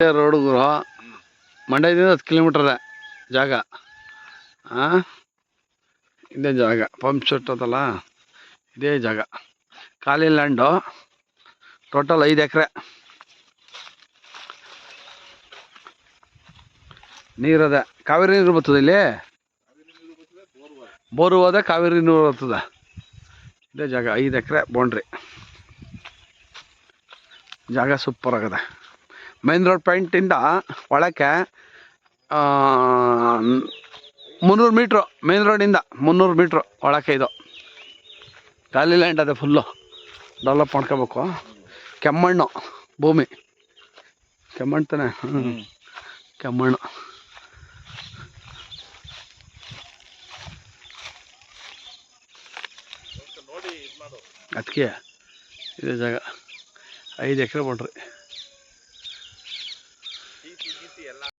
Road ಗುರು ಮಂಡ್ಯದಿಂದ ಹತ್ತು kilometre ಜಾಗ. ಹಾಂ ಇದೇ ಜಾಗ. ಪಂಪ್ ಸೆಟ್ ಅದಲ್ಲ? ಇದೇ ಜಾಗ. ಖಾಲಿ ಲ್ಯಾಂಡು ಟೋಟಲ್ ಐದು ಎಕರೆ. ನೀರದೆ ಕಾವೇರಿ ನೀರು ಬರ್ತದೆ ಇಲ್ಲಿ? ಬೋರು ಹೋದೆ ಕಾವೇರಿ ನೀರು ಬರ್ತದೆ. ಇದೇ ಜಾಗ. ಐದು ಎಕರೆ ಬೌಂಡ್ರಿ ಜಾಗ ಸೂಪರ್ ಆಗದೆ. ಮೈನ್ ರೋಡ್ ಪಾಯಿಂಟಿಂದ ಒಳಕ್ಕೆ ಮುನ್ನೂರು ಮೀಟ್ರು ಮೇನ್ ರೋಡಿಂದ ಮುನ್ನೂರು ಮೀಟ್ರು ಒಳಕ್ಕೆ ಇದು. ಖಾಲಿ ಲ್ಯಾಂಡ್ ಅದೇ ಫುಲ್ಲು ಡೆವಲಪ್ ಮಾಡ್ಕೋಬೇಕು. ಕೆಮ್ಮಣ್ಣು ಭೂಮಿ. ಕೆಮ್ಮಣ್ಣು ತಾನೆ. ಹ್ಞೂ ಕೆಮ್ಮಣ್ಣು. ಅದಕ್ಕೆ ಇದೇ ಜಾಗ. ಐದು ಎಕರೆ 自己点啦。